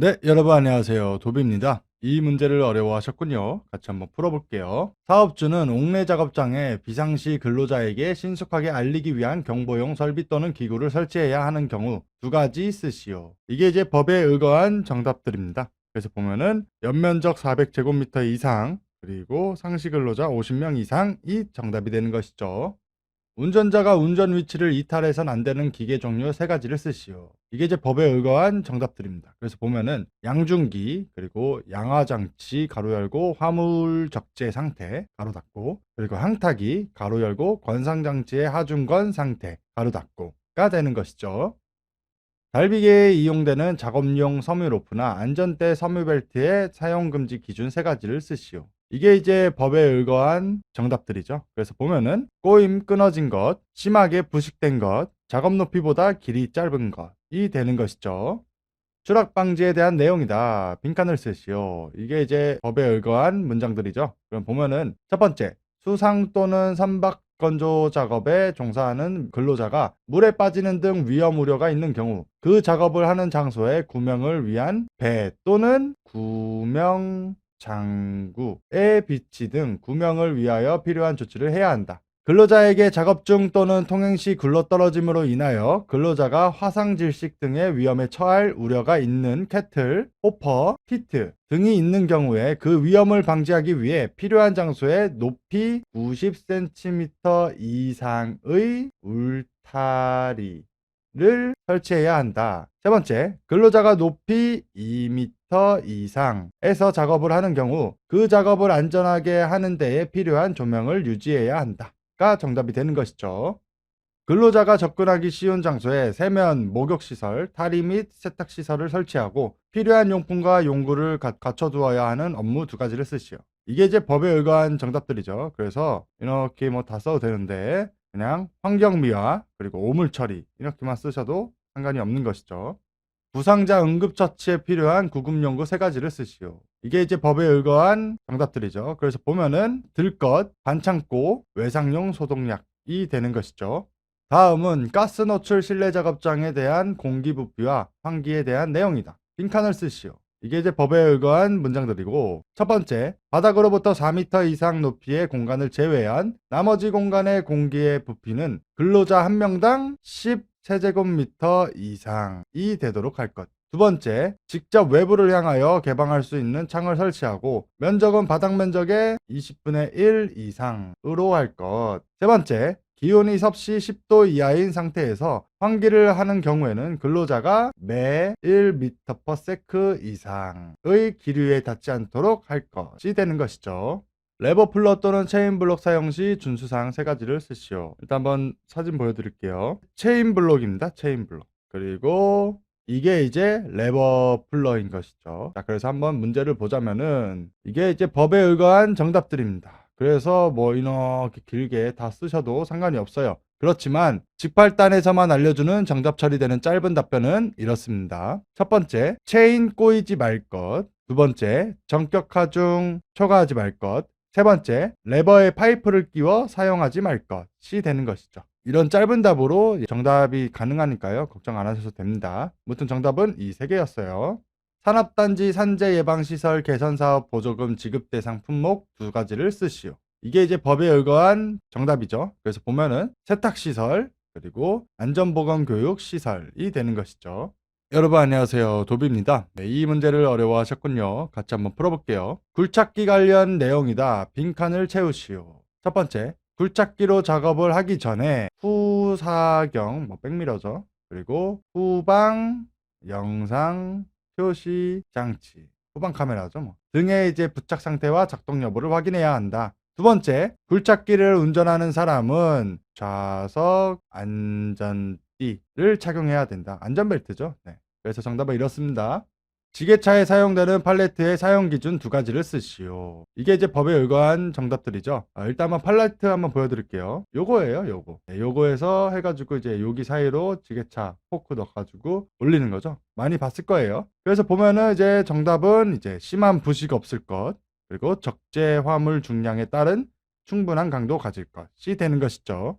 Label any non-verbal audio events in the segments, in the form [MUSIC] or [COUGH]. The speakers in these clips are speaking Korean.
네, 여러분 안녕하세요. 도비입니다. 이 문제를 어려워하셨군요. 같이 한번 풀어볼게요. 사업주는 옥내 작업장에 비상시 근로자에게 신속하게 알리기 위한 경보용 설비 또는 기구를 설치해야 하는 경우 두 가지 쓰시오. 이게 이제 법에 의거한 정답들입니다. 그래서 보면은 연면적 400제곱미터 이상 그리고 상시 근로자 50명 이상이 정답이 되는 것이죠. 운전자가 운전 위치를 이탈해선 안 되는 기계 종류 세 가지를 쓰시오. 이게 이제 법에 의거한 정답들입니다. 그래서 보면은 양중기, 그리고 양화장치, 가로 열고 화물 적재 상태, 가로 닫고, 그리고 항타기, 가로 열고 권상장치의 하중건 상태, 가로 닫고가 되는 것이죠. 달비계에 이용되는 작업용 섬유 로프나 안전대 섬유 벨트의 사용 금지 기준 세 가지를 쓰시오. 이게 이제 법에 의거한 정답들이죠. 그래서 보면은 꼬임 끊어진 것, 심하게 부식된 것, 작업 높이보다 길이 짧은 것이 되는 것이죠. 추락 방지에 대한 내용이다. 빈칸을 쓰시오. 이게 이제 법에 의거한 문장들이죠. 그럼 보면은 첫 번째, 수상 또는 선박 건조 작업에 종사하는 근로자가 물에 빠지는 등 위험 우려가 있는 경우 그 작업을 하는 장소에 구명을 위한 배 또는 구명 장구의 비치 등 구명을 위하여 필요한 조치를 해야 한다. 근로자에게 작업 중 또는 통행 시 굴러 떨어짐으로 인하여 근로자가 화상 질식 등의 위험에 처할 우려가 있는 캐틀, 호퍼, 피트 등이 있는 경우에 그 위험을 방지하기 위해 필요한 장소에 높이 90cm 이상의 울타리 를 설치해야 한다. 세 번째, 근로자가 높이 2m 이상에서 작업을 하는 경우 그 작업을 안전하게 하는 데에 필요한 조명을 유지해야 한다.가 정답이 되는 것이죠. 근로자가 접근하기 쉬운 장소에 세면 목욕 시설, 탈의 및 세탁 시설을 설치하고 필요한 용품과 용구를 가- 갖춰두어야 하는 업무 두 가지를 쓰시오. 이게 이제 법에 의거한 정답들이죠. 그래서 이렇게 뭐 다 써도 되는데 그냥 환경미화 그리고 오물 처리 이렇게만 쓰셔도 상관이 없는 것이죠. 부상자 응급처치에 필요한 구급용구 세 가지를 쓰시오. 이게 이제 법에 의거한 정답들이죠. 그래서 보면은 들것, 반창고, 외상용 소독약이 되는 것이죠. 다음은 가스 노출 실내 작업장에 대한 공기 부피와 환기에 대한 내용이다. 빈칸을 쓰시오. 이게 이제 법에 의거한 문장들이고 첫 번째 바닥으로부터 4m 이상 높이의 공간을 제외한 나머지 공간의 공기의 부피는 근로자 한 명당 10 세제곱미터 이상이 되도록 할 것. 두 번째, 직접 외부를 향하여 개방할 수 있는 창을 설치하고 면적은 바닥 면적의 20분의 1 이상으로 할 것. 세 번째, 기온이 섭씨 10도 이하인 상태에서 환기를 하는 경우에는 근로자가 매 1m/s 이상의 기류에 닿지 않도록 할 것이 되는 것이죠. 레버 플러 또는 체인 블록 사용 시 준수사항 세 가지를 쓰시오. 일단 한번 사진 보여드릴게요. 체인 블록입니다. 체인 블록. 그리고 이게 이제 레버 플러인 것이죠. 자, 그래서 한번 문제를 보자면은 이게 이제 법에 의거한 정답들입니다. 그래서 뭐 이렇게 길게 다 쓰셔도 상관이 없어요. 그렇지만 직팔단에서만 알려주는 정답 처리되는 짧은 답변은 이렇습니다. 첫 번째, 체인 꼬이지 말 것. 두 번째, 정격 하 중 초과하지 말 것. 세 번째, 레버에 파이프를 끼워 사용하지 말 것이 되는 것이죠. 이런 짧은 답으로 정답이 가능하니까요. 걱정 안 하셔도 됩니다. 무튼 정답은 이 세 개였어요. 산업단지 산재 예방시설 개선사업 보조금 지급 대상 품목 두 가지를 쓰시오. 이게 이제 법에 의거한 정답이죠. 그래서 보면은 세탁시설 그리고 안전보건교육 시설이 되는 것이죠. 여러분 안녕하세요. 도비입니다. 네, 이 문제를 어려워하셨군요. 같이 한번 풀어볼게요. 굴착기 관련 내용이다. 빈칸을 채우시오. 첫 번째, 굴착기로 작업을 하기 전에 후사경, 뭐 백미러죠. 그리고 후방 영상 표시 장치, 후방 카메라죠. 뭐 등의 이제 부착 상태와 작동 여부를 확인해야 한다. 두 번째, 굴착기를 운전하는 사람은 좌석 안전 띠를 착용해야 된다. 안전벨트죠. 네. 그래서 정답은 이렇습니다. 지게차에 사용되는 팔레트의 사용 기준 두 가지를 쓰시오. 이게 이제 법에 의거한 정답들이죠. 아, 일단 한번 팔레트 한번 보여드릴게요. 요거예요, 요거. 네, 요거에서 해가지고 이제 여기 사이로 지게차 포크 넣어가지고 올리는 거죠. 많이 봤을 거예요. 그래서 보면은 이제 정답은 이제 심한 부식 없을 것, 그리고 적재 화물 중량에 따른 충분한 강도 가질 것이 되는 것이죠.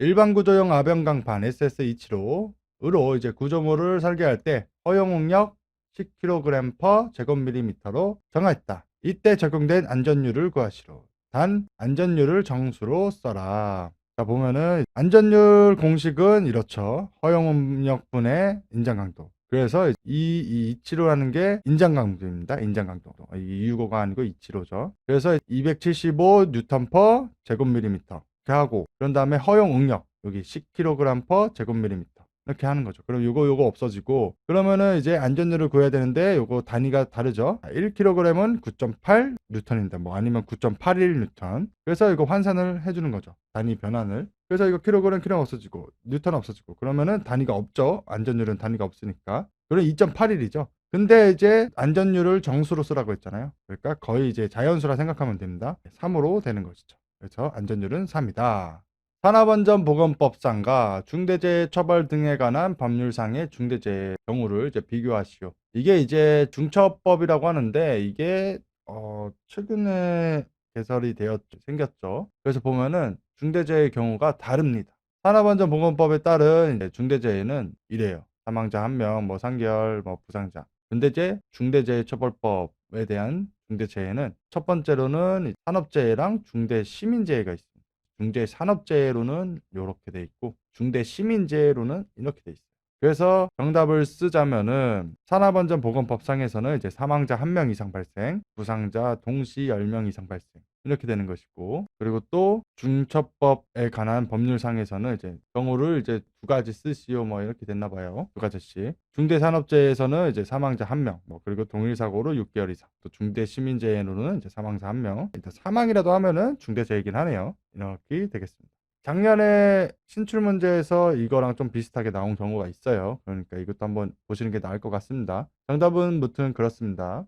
일반 구조용 아변강판 SS275으로 이제 구조물을 설계할 때 허용 응력 10kg per 제곱밀리미터로 정하였다. 이때 적용된 안전율을 구하시오. 단 안전율을 정수로 써라. 자 보면은 안전율 공식은 이렇죠. 허용 음력분의 인장 강도. 그래서 이, 이 이치로라는 게 인장 강도입니다. 인장 강도. 이 265가 아니고 이치로죠. 그래서 275 뉴턴 퍼 제곱밀리미터 이렇게 하고 그런 다음에 허용 응력 여기 10kg per 제곱밀리미터 이렇게 하는 거죠. 그럼 요거 요거 없어지고 그러면은 이제 안전율을 구해야 되는데 요거 단위가 다르죠. 1kg은 9.8 뉴턴인데 뭐 아니면 9.81 뉴턴. 그래서 이거 환산을 해주는 거죠. 단위 변환을. 그래서 이거 킬로그램 킬로 없어지고 뉴턴 없어지고 그러면은 단위가 없죠. 안전율은 단위가 없으니까. 그럼 2.81이죠. 근데 이제 안전율을 정수로 쓰라고 했잖아요. 그러니까 거의 이제 자연수라 생각하면 됩니다. 3으로 되는 것이죠. 그래서 안전율은 3이다. 산업안전보건법상과 중대재해 처벌 등에 관한 법률상의 중대재해 경우를 이제 비교하시오. 이게 이제 중처법이라고 하는데 이게 어 최근에 개설이 되었 생겼죠. 그래서 보면은 중대재해 경우가 다릅니다. 산업안전보건법에 따른 중대재해는 이래요. 사망자 한 명, 뭐 상결, 뭐 부상자. 근데 이제 중대재해처벌법에 대한 중대재해는 첫 번째로는 산업재해랑 중대시민재해가 있습니다. 중대 산업재해로는 이렇게 돼 있고 중대 시민재해로는 이렇게 돼 있어요. 그래서 정답을 쓰자면은 산업안전보건법상에서는 이제 사망자 한명 이상 발생, 부상자 동시 10명 이상 발생 이렇게 되는 것이고 그리고 또 중처법에 관한 법률상에서는 이제 경우를 이제 두 가지 쓰시오 뭐 이렇게 됐나 봐요. 두 가지씩. 중대산업재해에서는 이제 사망자 한 명, 뭐 그리고 동일 사고로 6개월 이상. 또 중대시민재해로는 이제 사망자 한 명. 일단 사망이라도 하면은 중대재해이긴 하네요. 이렇게 되겠습니다. 작년에 신출 문제에서 이거랑 좀 비슷하게 나온 경우가 있어요. 그러니까 이것도 한번 보시는 게 나을 것 같습니다. 정답은 무튼 그렇습니다.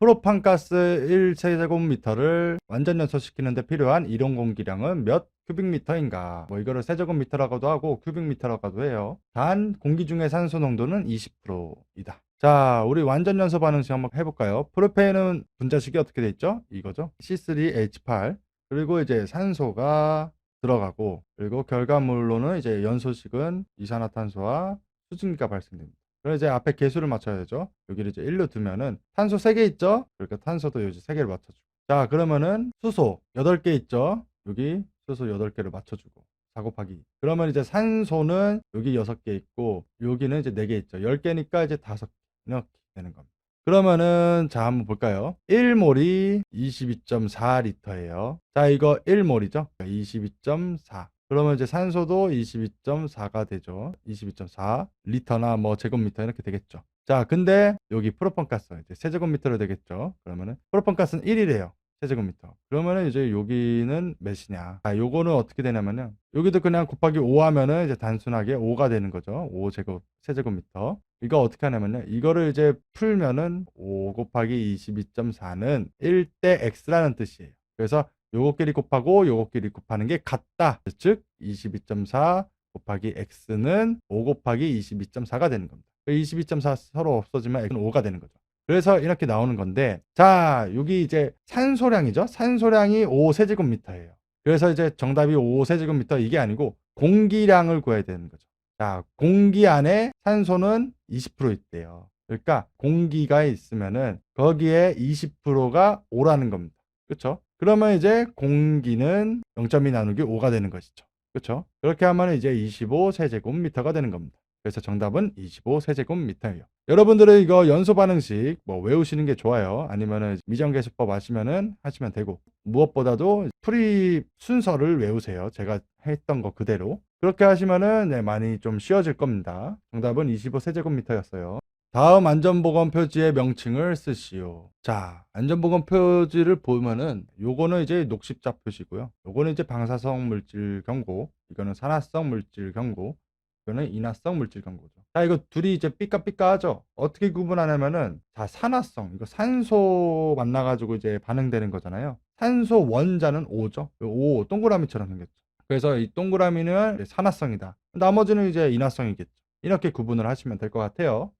프로판 가스 1세제곱미터를 완전 연소시키는 데 필요한 이론 공기량은 몇 큐빅미터인가? 뭐 이거를 세제곱미터라고도 하고 큐빅미터라고도 해요. 단 공기 중의 산소 농도는 20%이다. 자, 우리 완전 연소 반응식 한번 해볼까요? 프로페인은 분자식이 어떻게 돼 있죠? 이거죠. C3H8 그리고 이제 산소가 들어가고 그리고 결과물로는 이제 연소식은 이산화탄소와 수증기가 발생됩니다. 그럼 이제 앞에 개수를 맞춰야 되죠. 여기를 이제 1로 두면은 탄소 3개 있죠? 그러니까 탄소도 여기 3개를 맞춰주고. 자, 그러면은 수소 8개 있죠? 여기 수소 8개를 맞춰주고. 4 곱하기. 그러면 이제 산소는 여기 6개 있고, 여기는 이제 4개 있죠. 10개니까 이제 5개. 이렇게 되는 겁니다. 그러면은, 자, 한번 볼까요? 1몰이 22.4리터예요. 자, 이거 1몰이죠? 22.4. 그러면 이제 산소도 22.4가 되죠. 22.4 리터나 뭐 제곱미터 이렇게 되겠죠. 자, 근데 여기 프로pan가스 이제 세제곱미터로 되겠죠. 그러면은 프로pan가스는 1이래요. 세제곱미터. 그러면은 이제 여기는 몇이냐? 아, 요거는 어떻게 되냐면은 여기도 그냥 곱하기 5 하면은 이제 단순하게 5가 되는 거죠. 5 제곱 세제곱미터. 이거 어떻게 하냐면요. 이거를 이제 풀면은 5 곱하기 22.4는 1대 x라는 뜻이에요. 그래서 요거끼리 곱하고 요거끼리 곱하는 게 같다. 즉 22.4 곱하기 x는 5 곱하기 22.4가 되는 겁니다. 22.4 서로 없어지면 x는 5가 되는 거죠. 그래서 이렇게 나오는 건데 자 여기 이제 산소량이죠. 산소량이 5세제곱미터예요. 그래서 이제 정답이 5세제곱미터 이게 아니고 공기량을 구해야 되는 거죠. 자 공기 안에 산소는 20% 있대요. 그러니까 공기가 있으면은 거기에 20%가 5라는 겁니다. 그렇죠? 그러면 이제 공기는 0.2 나누기 5가 되는 것이죠. 그렇죠? 그렇게 하면 이제 25세제곱미터가 되는 겁니다. 그래서 정답은 25세제곱미터예요. 여러분들은 이거 연소 반응식 뭐 외우시는 게 좋아요. 아니면은 미정계수법 아시면은 하시면 되고 무엇보다도 풀이 순서를 외우세요. 제가 했던 거 그대로. 그렇게 하시면은 네, 많이 좀 쉬워질 겁니다. 정답은 25세제곱미터였어요. 다음 안전보건 표지의 명칭을 쓰시오. 자, 안전보건 표지를 보면은 요거는 이제 녹십자 표시고요. 요거는 이제 방사성 물질 경고, 이거는 산화성 물질 경고, 이거는 인화성 물질 경고죠. 자, 이거 둘이 이제 삐까삐까하죠. 어떻게 구분하냐면은 자, 산화성, 이거 산소 만나 가지고 이제 반응되는 거잖아요. 산소 원자는 O죠. 5 동그라미처럼 생겼죠. 그래서 이 동그라미는 산화성이다. 나머지는 이제 인화성이겠죠. 이렇게 구분을 하시면 될 것 같아요.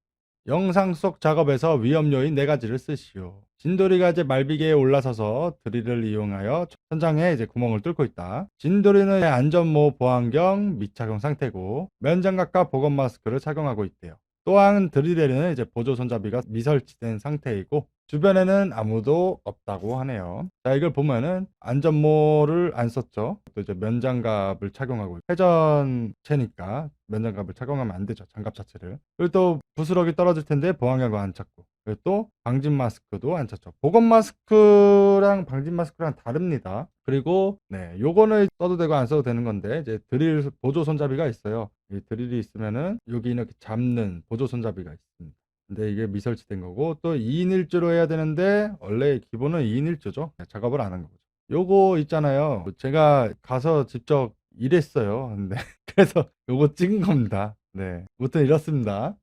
영상 속 작업에서 위험 요인 네 가지를 쓰시오. 진돌이가 이제 말비계에 올라서서 드릴을 이용하여 천장에 이제 구멍을 뚫고 있다. 진돌이는 안전모 보안경 미착용 상태고 면장갑과 보건 마스크를 착용하고 있대요. 또한 드릴에는 이제 보조 손잡이가 미설치된 상태이고 주변에는 아무도 없다고 하네요. 자, 이걸 보면은 안전모를 안 썼죠. 또 이제 면장갑을 착용하고 회전체니까 면장갑을 착용하면 안 되죠. 장갑 자체를. 그리고 또 부스러기 떨어질 텐데 보안경도 안 찾고. 그리고 또 방진 마스크도 안 찾죠. 보건 마스크랑 방진 마스크랑 다릅니다. 그리고 네, 요거는 써도 되고 안 써도 되는 건데 이제 드릴 보조 손잡이가 있어요. 이 드릴이 있으면은 여기 이렇게 잡는 보조 손잡이가 있습니다. 근데 이게 미설치된 거고 또 2인 1조로 해야 되는데 원래 기본은 2인 1조죠. 작업을 안 한 거죠. 요거 있잖아요. 제가 가서 직접 일했어요. 근데 [LAUGHS] 그래서 요거 찍은 겁니다. 네. 무튼 이렇습니다.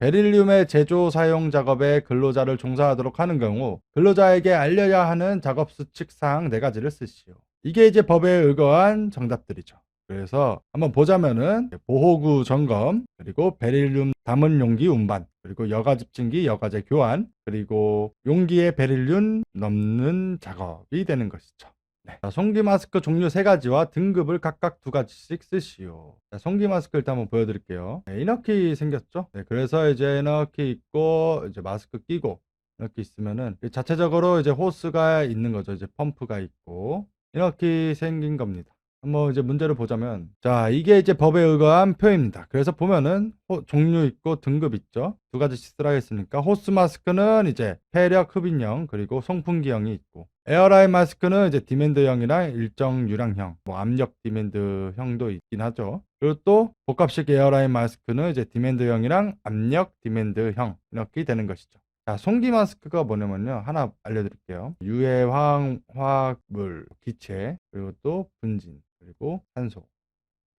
베릴륨의 제조 사용 작업에 근로자를 종사하도록 하는 경우 근로자에게 알려야 하는 작업 수칙 사항 네 가지를 쓰시오. 이게 이제 법에 의거한 정답들이죠. 그래서 한번 보자면은 보호구 점검, 그리고 베릴륨 담은 용기 운반, 그리고 여가 집진기 여가제 교환, 그리고 용기에 베릴륨 넣는 작업이 되는 것이죠. 네. 자, 송기 마스크 종류 세 가지와 등급을 각각 두 가지씩 쓰시오. 자, 송기 마스크 일단 한번 보여드릴게요. 네, 이렇게 생겼죠? 네, 그래서 이제 이렇게 있고 이제 마스크 끼고 이렇게 있으면은 자체적으로 이제 호스가 있는 거죠. 이제 펌프가 있고 이렇게 생긴 겁니다. 한번 이제 문제를 보자면 자 이게 이제 법에 의거한 표입니다. 그래서 보면은 호- 종류 있고 등급 있죠. 두 가지씩 쓰라 했으니까 호스 마스크는 이제 폐력 흡인형 그리고 송풍기형이 있고 에어라인 마스크는 이제 디맨드형이랑 일정 유량형, 뭐 압력 디맨드형도 있긴 하죠. 그리고 또 복합식 에어라인 마스크는 이제 디맨드형이랑 압력 디맨드형 이렇게 되는 것이죠. 자, 송기 마스크가 뭐냐면요. 하나 알려드릴게요. 유해 화학, 화학물, 기체, 그리고 또 분진, 그리고 산소,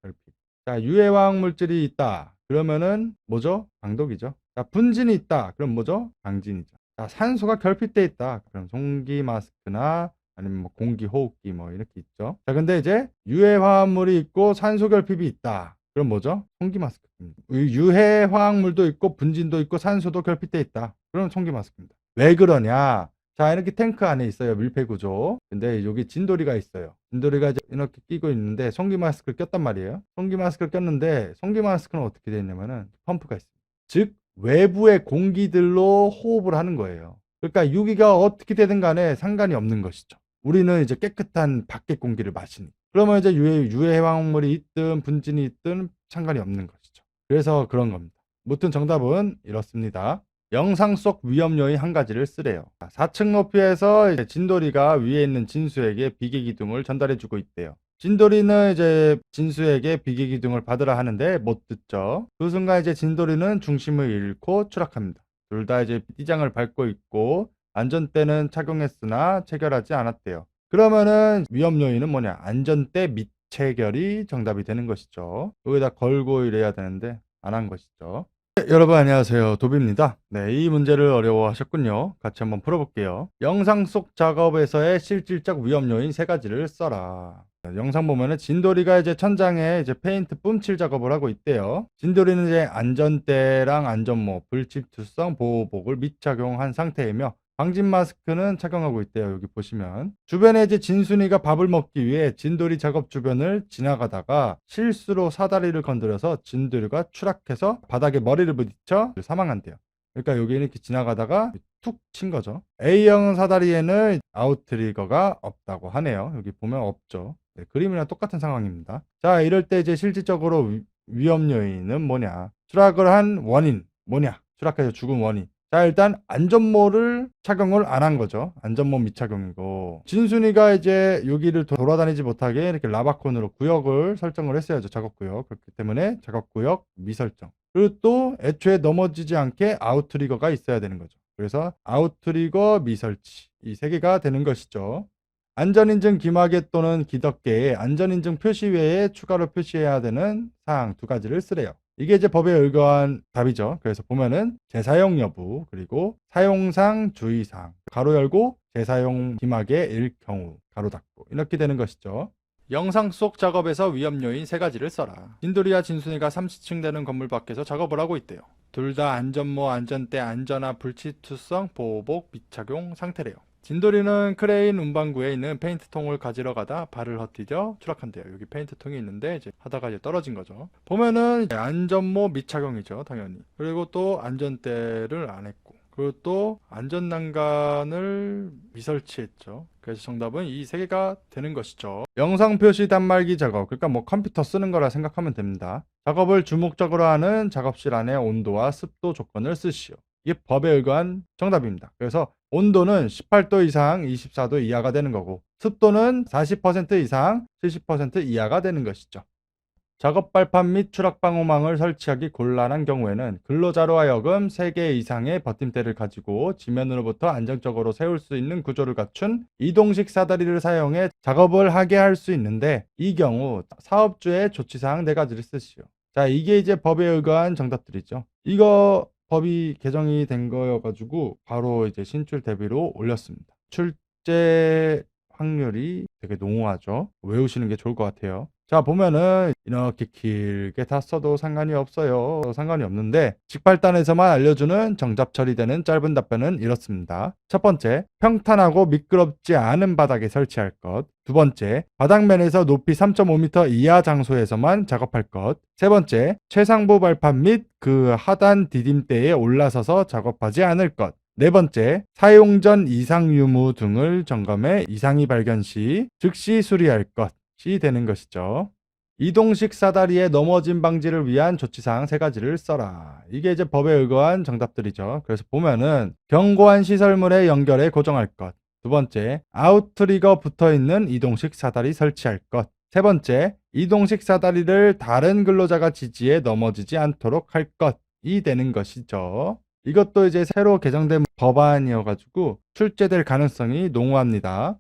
결핍. 자, 유해 화학 물질이 있다. 그러면은 뭐죠? 강독이죠. 자, 분진이 있다. 그럼 뭐죠? 강진이죠. 자, 산소가 결핍돼 있다. 그럼 송기 마스크나 아니면 뭐 공기 호흡기 뭐 이렇게 있죠. 자, 근데 이제 유해 화합물이 있고 산소 결핍이 있다. 그럼 뭐죠? 송기 마스크입니다. 유해 화학물도 있고 분진도 있고 산소도 결핍돼 있다. 그럼 송기 마스크입니다. 왜 그러냐? 자, 이렇게 탱크 안에 있어요. 밀폐 구조. 근데 여기 진돌이가 있어요. 진돌이가 이렇게 끼고 있는데 송기 마스크를 꼈단 말이에요. 송기 마스크를 꼈는데 송기 마스크는 어떻게 되어 있냐면은 펌프가 있습니다. 즉 외부의 공기들로 호흡을 하는 거예요. 그러니까 유기가 어떻게 되든 간에 상관이 없는 것이죠. 우리는 이제 깨끗한 밖의 공기를 마시니. 그러면 이제 유해, 유해 화학물이 있든 분진이 있든 상관이 없는 것이죠. 그래서 그런 겁니다. 무튼 정답은 이렇습니다. 영상 속 위험 요인 한 가지를 쓰래요. 4층 높이에서 진돌이가 위에 있는 진수에게 비계 기둥을 전달해 주고 있대요. 진돌이는 이제 진수에게 비계 기둥을 받으라 하는데 못 듣죠. 그 순간 이제 진돌이는 중심을 잃고 추락합니다. 둘 다 이제 띠장을 밟고 있고 안전대는 착용했으나 체결하지 않았대요. 그러면은 위험 요인은 뭐냐? 안전대 미체결이 정답이 되는 것이죠. 여기다 걸고 이래야 되는데 안 한 것이죠. 네, 여러분 안녕하세요. 도비입니다. 네, 이 문제를 어려워하셨군요. 같이 한번 풀어볼게요. 영상 속 작업에서의 실질적 위험 요인 세 가지를 써라. 네, 영상 보면은 진돌이가 이제 천장에 이제 페인트 뿜칠 작업을 하고 있대요. 진돌이는 이제 안전대랑 안전모, 불집투성 보호복을 미착용한 상태이며 방진 마스크는 착용하고 있대요. 여기 보시면 주변에 이제 진순이가 밥을 먹기 위해 진돌이 작업 주변을 지나가다가 실수로 사다리를 건드려서 진돌이가 추락해서 바닥에 머리를 부딪혀 사망한대요. 그러니까 여기 이렇게 지나가다가 툭 친 거죠. A형 사다리에는 아웃트리거가 없다고 하네요. 여기 보면 없죠. 네, 그림이랑 똑같은 상황입니다. 자, 이럴 때 이제 실질적으로 위- 위험 요인은 뭐냐? 추락을 한 원인 뭐냐? 추락해서 죽은 원인. 자, 일단 안전모를 착용을 안 한 거죠. 안전모 미착용이고. 진순이가 이제 여기를 도- 돌아다니지 못하게 이렇게 라바콘으로 구역을 설정을 했어야죠. 작업 구역. 그렇기 때문에 작업 구역 미설정. 그리고 또 애초에 넘어지지 않게 아웃트리거가 있어야 되는 거죠. 그래서 아웃트리거 미설치. 이 세 개가 되는 것이죠. 안전인증 기마개 또는 기덕개에 안전인증 표시 외에 추가로 표시해야 되는 사항 두 가지를 쓰래요. 이게 이제 법에 의거한 답이죠. 그래서 보면은 재사용 여부 그리고 사용상 주의사항 가로 열고 재사용 기마개일 경우 가로 닫고 이렇게 되는 것이죠. 영상 속 작업에서 위험 요인 세 가지를 써라. 진돌이와 진순이가 30층 되는 건물 밖에서 작업을 하고 있대요. 둘 다 안전모, 안전대, 안전화, 불치투성, 보호복, 미착용 상태래요. 진돌이는 크레인 운반구에 있는 페인트통을 가지러 가다 발을 헛디뎌 추락한대요. 여기 페인트통이 있는데 이제 하다가 이제 떨어진 거죠. 보면은 안전모 미착용이죠, 당연히. 그리고 또 안전대를 안 했고, 그리고 또 안전난간을 미설치했죠. 그래서 정답은 이 세 개가 되는 것이죠. 영상 표시 단말기 작업, 그러니까 뭐 컴퓨터 쓰는 거라 생각하면 됩니다. 작업을 주목적으로 하는 작업실 안의 온도와 습도 조건을 쓰시오. 이게 법에 의거한 정답입니다. 그래서 온도는 18도 이상 24도 이하가 되는 거고 습도는 40% 이상 70% 이하가 되는 것이죠. 작업 발판 및 추락 방호망을 설치하기 곤란한 경우에는 근로자로 하여금 3개 이상의 버팀대를 가지고 지면으로부터 안정적으로 세울 수 있는 구조를 갖춘 이동식 사다리를 사용해 작업을 하게 할 수 있는데 이 경우 사업주의 조치사항 4가지를 쓰시오. 자, 이게 이제 법에 의거한 정답들이죠. 이거 법이 개정이 된 거여가지고 바로 이제 신출 대비로 올렸습니다. 출제 확률이 되게 농후하죠. 외우시는 게 좋을 것 같아요. 자, 보면은 이렇게 길게 다 써도 상관이 없어요. 상관이 없는데 직발단에서만 알려주는 정답 처리되는 짧은 답변은 이렇습니다. 첫 번째, 평탄하고 미끄럽지 않은 바닥에 설치할 것. 두 번째, 바닥면에서 높이 3.5m 이하 장소에서만 작업할 것. 세 번째, 최상부 발판 및 그 하단 디딤대에 올라서서 작업하지 않을 것. 네 번째, 사용 전 이상 유무 등을 점검해 이상이 발견 시 즉시 수리할 것이 되는 것이죠. 이동식 사다리의 넘어짐 방지를 위한 조치사항 세 가지를 써라. 이게 이제 법에 의거한 정답들이죠. 그래서 보면은 견고한 시설물에 연결해 고정할 것. 두 번째, 아웃트리거 붙어 있는 이동식 사다리 설치할 것. 세 번째, 이동식 사다리를 다른 근로자가 지지해 넘어지지 않도록 할 것이 되는 것이죠. 이것도 이제 새로 개정된 법안이어가지고 출제될 가능성이 농후합니다.